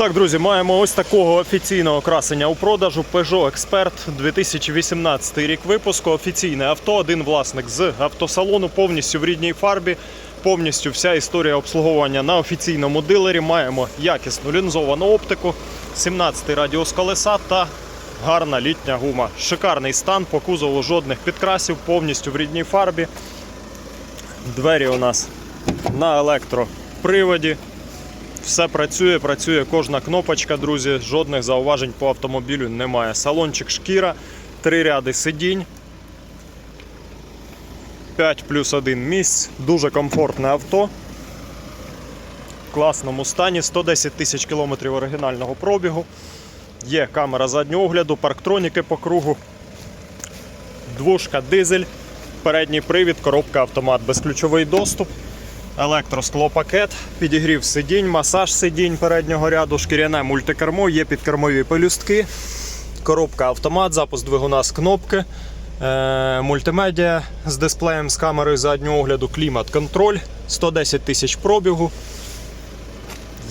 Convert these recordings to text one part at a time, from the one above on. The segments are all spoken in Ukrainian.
Так, друзі, маємо ось такого офіційного красення у продажу Peugeot Expert 2018 рік випуску. Офіційне авто, один власник з автосалону, повністю в рідній фарбі. Повністю вся історія обслуговування на офіційному дилері. Маємо якісну лінзовану оптику, 17 радіус колеса та гарна літня гума. Шикарний стан, по кузову жодних підкрасів, повністю в рідній фарбі. Двері у нас на електроприводі. Все працює, працює кожна кнопочка, друзі. Жодних зауважень по автомобілю немає. Салончик шкіра, три ряди сидінь. 5 плюс 1 місць. Дуже комфортне авто. В класному стані. 110 тисяч кілометрів оригінального пробігу. Є камера заднього огляду, парктроніки по кругу. Двушка дизель, передній привід, коробка автомат, безключовий доступ. Електросклопакет, підігрів сидінь, масаж сидінь переднього ряду, шкіряне мультикермо, є підкермові пелюстки, коробка автомат, запуск двигуна з кнопки, е- мультимедіа з дисплеєм з камерою заднього огляду, клімат-контроль, 110 тисяч пробігу.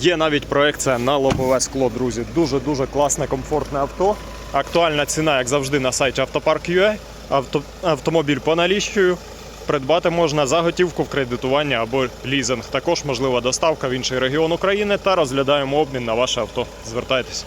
Є навіть проекція на лобове скло, друзі. Дуже-дуже класне, комфортне авто. Актуальна ціна, як завжди, на сайті Автопарк.ua. Авто, автомобіль по наліщую. Придбати можна за готівку в кредитування або лізинг. Також можлива доставка в інший регіон України та розглядаємо обмін на ваше авто. Звертайтеся.